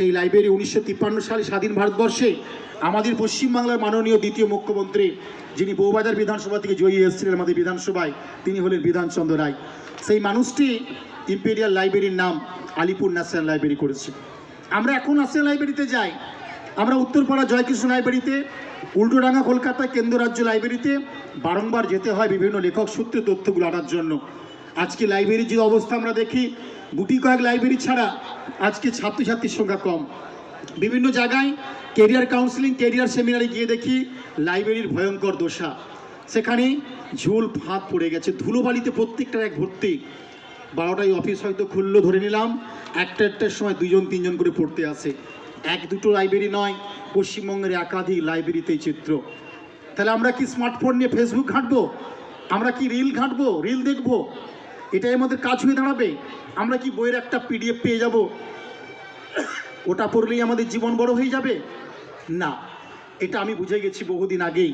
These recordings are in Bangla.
সেই লাইব্রেরি উনিশশো তিপ্পান্ন সালে স্বাধীন ভারতবর্ষে আমাদের পশ্চিমবাংলার মাননীয় দ্বিতীয় মুখ্যমন্ত্রী যিনি বৌবাজার বিধানসভা থেকে জয়ী এসেছিলেন আমাদের বিধানসভায়, তিনি হলেন বিধানচন্দ্র রায়। সেই মানুষটি ইম্পেরিয়াল লাইব্রেরির নাম আলিপুর ন্যাশনাল লাইব্রেরি করেছে। আমরা এখন ন্যাশনাল লাইব্রেরিতে যাই। আমরা উত্তরপাড়া জয়কৃষ্ণ লাইব্রেরিতে, উল্টোডাঙ্গা কলকাতা কেন্দ্র রাজ্য লাইব্রেরিতে বারংবার যেতে হয় বিভিন্ন লেখক সূত্রে তথ্যগুলো আনার জন্য। আজকে লাইব্রেরির যে অবস্থা আমরা দেখি গুটি কয়েক লাইব্রেরি ছাড়া আজকে ছাত্রছাত্রীর সংখ্যা কম। বিভিন্ন জায়গায় কেরিয়ার কাউন্সিলিং কেরিয়ার সেমিনারে গিয়ে দেখি লাইব্রেরির ভয়ঙ্কর দশা। সেখানে ঝোল ফাঁদ পড়ে গেছে। ধুলোবালিতে প্রত্যেকটা এক ভর্তি। বারোটায় অফিস হয়তো খুললো, ধরে নিলাম। একটা একটার সময় দুজন তিনজন করে পড়তে আসে। এক দুটো লাইব্রেরি নয়, পশ্চিমবঙ্গের একাধিক লাইব্রেরিতেই চিত্র। তাহলে আমরা কি স্মার্টফোন নিয়ে ফেসবুক ঘাঁটবো? আমরা কি রিল ঘাঁটবো? রিল দেখব? এটাই আমাদের কাজ হয়ে দাঁড়াবে। আমরা কি বইয়ের একটা পিডিএফ পেয়ে যাব? ওটা পড়লেই আমাদের জীবন বড় হয়ে যাবে? না, এটা আমি বুঝে গেছি বহুদিন আগেই।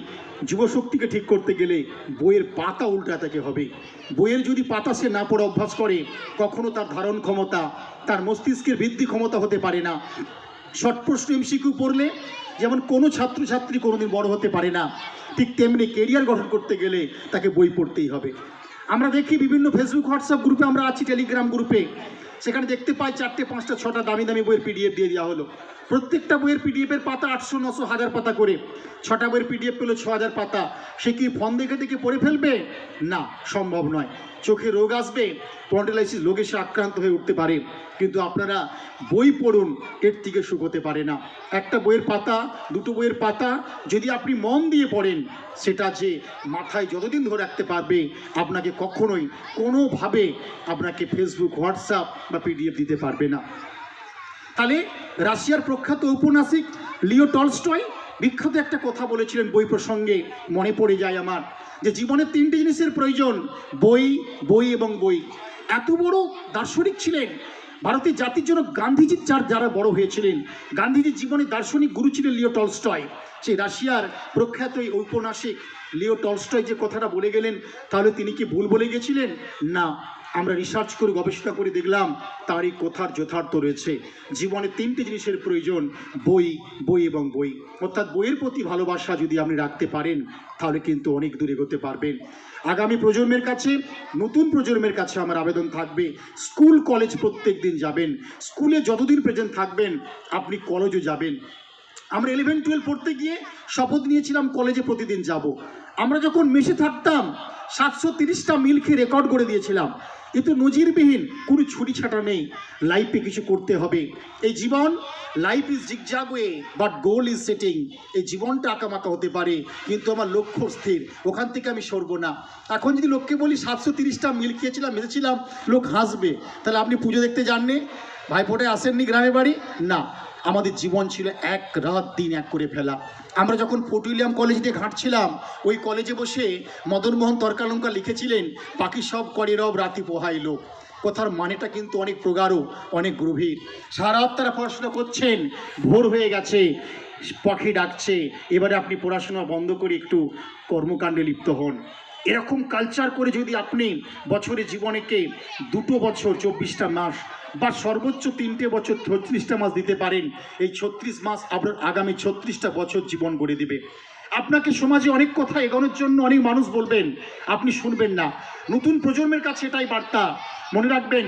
যুবশক্তিকে ঠিক করতে গেলে বইয়ের পাতা উল্টাতে হবে। বইয়ের যদি পাতা সে না পড়ে অভ্যাস করে, কখনো তার ধারণ ক্ষমতা, তার মস্তিষ্কের বৃদ্ধি ক্ষমতা হতে পারে না। শর্ট প্রশ্ন এমসিকিউ পড়লে যেমন কোনো ছাত্রছাত্রী কোনোদিন বড় হতে পারে না, ঠিক তেমনি কেরিয়ার গঠন করতে গেলে তাকে বই পড়তেই হবে। আমরা দেখি বিভিন্ন ফেসবুক হোয়াটসঅ্যাপ গ্রুপে আমরা আছি টেলিগ্রাম গ্রুপে সেখানে দেখতে পাই চারটে, পাঁচটা, ছটা দামি দামি বইয়ের পিডিএফ দিয়ে দেওয়া হলো। প্রত্যেকটা বইয়ের পিডিএফের পাতা আটশো, নশো, হাজার পাতা করে। ছটা বইয়ের পিডিএফ পেল ছ হাজার পাতা। সে কি ফোন দেখে দেখে পড়ে ফেলবে? না, সম্ভব নয়। চোখে রোগ আসবে পন্ডেলাইসিস রোগে সে আক্রান্ত হয়ে উঠতে পারে। কিন্তু আপনারা বই পড়ুন এর থেকে সুখ হতে পারে না। একটা বইয়ের পাতা, দুটো বইয়ের পাতা, যদি আপনি মন দিয়ে পড়েন, সেটা যে মাথায় যতদিন ধরে রাখতে পারবে, আপনাকে কখনোই কোনোভাবে আপনাকে ফেসবুক হোয়াটসঅ্যাপ বা পিডিএফ দিতে পারবে না। তাহলে রাশিয়ার প্রখ্যাত ঔপন্যাসিক লিও টলস্টয় বিখ্যাত একটা কথা বলেছিলেন বই প্রসঙ্গে, মনে পড়ে যায় আমার, যে জীবনে তিনটি জিনিসের প্রয়োজন, বই বই এবং বই। এত বড় দার্শনিক ছিলেন, ভারতের জাতির জন্য গান্ধীজির যার যারা বড় হয়েছিলেন। গান্ধীজির জীবনে দার্শনিক গুরু ছিলেন লিও টলস্টয়। সেই রাশিয়ার প্রখ্যাত এই ঔপন্যাসিক লিও টলস্টয় যে কথাটা বলে গেলেন, তাহলে তিনি কি ভুল বলে গেছিলেন? না। আমরা রিসার্চ করে গবেষণা করে দেখলাম তারই কথার যথার্থ রয়েছে। জীবনে তিনটি জিনিসের প্রয়োজন, বই বই এবং বই। অর্থাৎ বইয়ের প্রতি ভালোবাসা যদি আপনি রাখতে পারেন, তাহলে কিন্তু অনেক দূর এগোতে পারবেন। আগামী প্রজন্মের কাছে, নতুন প্রজন্মের কাছে আমার আবেদন থাকবে, স্কুল, কলেজ প্রত্যেক দিন যাবেন। স্কুলে যতদিন প্রেজেন্ট থাকবেন, আপনি কলেজও যাবেন। আমরা ইলেভেন টুয়েলভ পড়তে গিয়ে শপথ নিয়েছিলাম, কলেজে প্রতিদিন যাব। আমরা যখন মেশে থাকতাম, সাতশো তিরিশটা মিল খেয়ে রেকর্ড করে দিয়েছিলাম। এ তো নজিরবিহীন, কোনো ছুটি ছাটা নেই। লাইফে কিছু করতে হবে। এই জীবন life is zigzag way but goal is setting এই জীবনটা আঁকামাকা হতে পারে, কিন্তু আমার লক্ষ্য স্থির। ওখান থেকে আমি সরবো না। এখন যদি লোককে বলি, সাতশো তিরিশটা মিল খেয়েছিলাম, মেরেছিলাম, লোক হাসবে। তাহলে আপনি পুজো দেখতে যাননি? ভাইফোঁটে আসেননি গ্রামের বাড়ি? না। আমাদের জীবন ছিল এক রাত দিন এক করে ফেলা। আমরা যখন ফোর্টুইলিয়াম কলেজ দিয়ে ঘাঁটছিলাম, ওই কলেজে বসে মদনমোহন তর্কালঙ্কা লিখেছিলেন, বাকি সব করে রব, রাতি পোহাইল কথার মানেটা কিন্তু অনেক প্রগাঢ়, অনেক গভীর। সারা রাত তারা পড়াশোনা করছেন, ভোর হয়ে গেছে, পাখি ডাকছে, এবারে আপনি পড়াশোনা বন্ধ করে একটু কর্মকাণ্ডে লিপ্ত হন। এরকম কালচার করে যদি আপনি বছরে জীবনেকে দুটো বছর, চব্বিশটা মাস বা সর্বোচ্চ তিনটে বছর, ছত্রিশটা মাস দিতে পারেন, এই ছত্রিশ মাস আপনার আগামী ছত্রিশটা বছর জীবন গড়ে দেবে। আপনাকে সমাজে অনেক কথা এগোনোর জন্য অনেক মানুষ বলবেন, আপনি শুনবেন না। নতুন প্রজন্মের কাছে এটাই বার্তা। মনে রাখবেন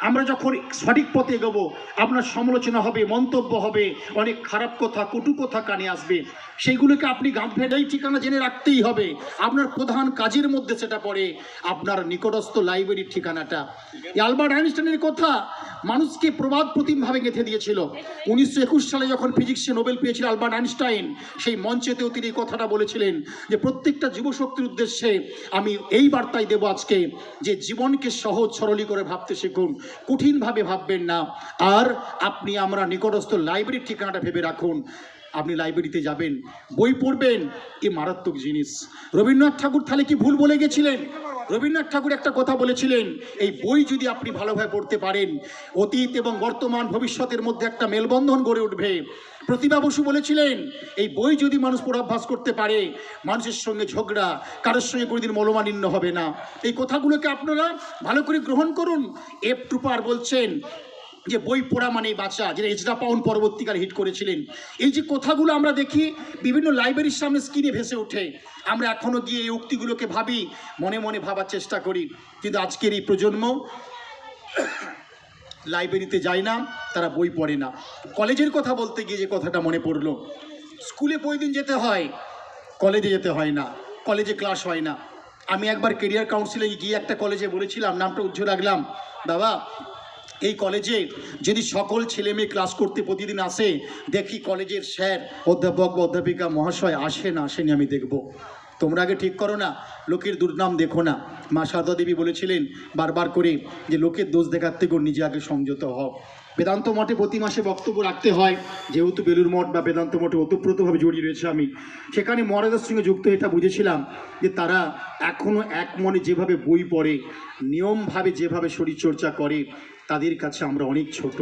আমরা যখন সঠিক পথে এগোবো, আপনার সমালোচনা হবে, মন্তব্য হবে, অনেক খারাপ কথা, কটু কথা কানে আসবে। সেইগুলোকে আপনি গাঁত ভেটাই ঠিকানা জেনে রাখতেই হবে। আপনার প্রধান কাজের মধ্যে সেটা পড়ে, আপনার নিকটস্থ লাইব্রেরির ঠিকানাটা। আলবার্ট আইনস্টাইনের কথা মানুষকে প্রবাদ প্রতিমভাবে গেঁথে দিয়েছিল। উনিশশো একুশ সালে যখন ফিজিক্সে নোবেল পেয়েছিল আলবার্ট আইনস্টাইন, সেই মঞ্চেতেও তিনি কথাটা বলেছিলেন যে, প্রত্যেকটা যুবশক্তির উদ্দেশ্যে আমি এই বার্তাই দেবো আজকে যে, জীবনকে সহজ সরলী করে ভাবতে শিখুন। কঠিনভাবে ভাববেন না। আর আপনি আমরা নিকটস্থ লাইব্রেরির ঠিকানাটা ভেবে রাখুন। আপনি লাইব্রেরিতে যাবেন, বই পড়বেন, এ মারাত্মক জিনিস। রবীন্দ্রনাথ ঠাকুর তাহলে কি ভুল বলে গেছিলেন? রবীন্দ্রনাথ ঠাকুর একটা কথা বলেছিলেন, এই বই যদি আপনি ভালোভাবে পড়তে পারেন, অতীত এবং বর্তমান ভবিষ্যতের মধ্যে একটা মেলবন্ধন গড়ে উঠবে। প্রতিভা বসু বলেছিলেন, এই বই যদি মানুষ পড়াভ্যাস করতে পারে, মানুষের সঙ্গে ঝগড়া, কারোর সঙ্গে কোনোদিন মনোমালিন্য হবে না। এই কথাগুলোকে আপনারা ভালো করে গ্রহণ করুন। এফ ট্রুপার বলছেন যে বই পড়া মানেই বাঁচা যেটা এজরা পাউন পরবর্তীকালে হিট করেছিলেন। এই যে কথাগুলো আমরা দেখি, বিভিন্ন লাইব্রেরির সামনে স্ক্রিনে ভেসে ওঠে। আমরা এখনও গিয়ে এই উক্তিগুলোকে ভাবি, মনে মনে ভাবার চেষ্টা করি। কিন্তু আজকের এই প্রজন্ম লাইব্রেরিতে যায় না, তারা বই পড়ে না। কলেজের কথা বলতে গিয়ে যে কথাটা মনে পড়ল, স্কুলে প্রতিদিন যেতে হয়, কলেজে যেতে হয় না, কলেজে ক্লাস হয় না। আমি একবার কেরিয়ার কাউন্সিলে গিয়ে একটা কলেজে বলেছিলাম, নামটা উজ্জ্বল রাখলাম, বাবা এই কলেজে যদি সকল ছেলে মেয়ে ক্লাস করতে প্রতিদিন আসে, দেখি কলেজের স্যার, অধ্যাপক বা অধ্যাপিকা, মহাশয় আসে না আসেনি আমি দেখব। তোমরা আগে ঠিক করো না, লোকের দুর্নাম দেখো না। মা সারদা দেবী বলেছিলেন বারবার করে যে, লোকের দোষ দেখার থেকেও নিজে আগে সংযত হও। বেদান্ত মঠে প্রতি মাসে বক্তব্য রাখতে হয়, যেহেতু বেলুর মঠ বা বেদান্ত মঠে ওতপ্রোতভাবে জড়িয়ে রয়েছে আমি। সেখানে মর্যাদার সঙ্গে যুক্ত এটা বুঝেছিলাম যে, তারা এখনও এক মনে যেভাবে বই পড়ে, নিয়মভাবে যেভাবে শরীরচর্চা করে তাদের কাছে আমরা অনেক ছোট।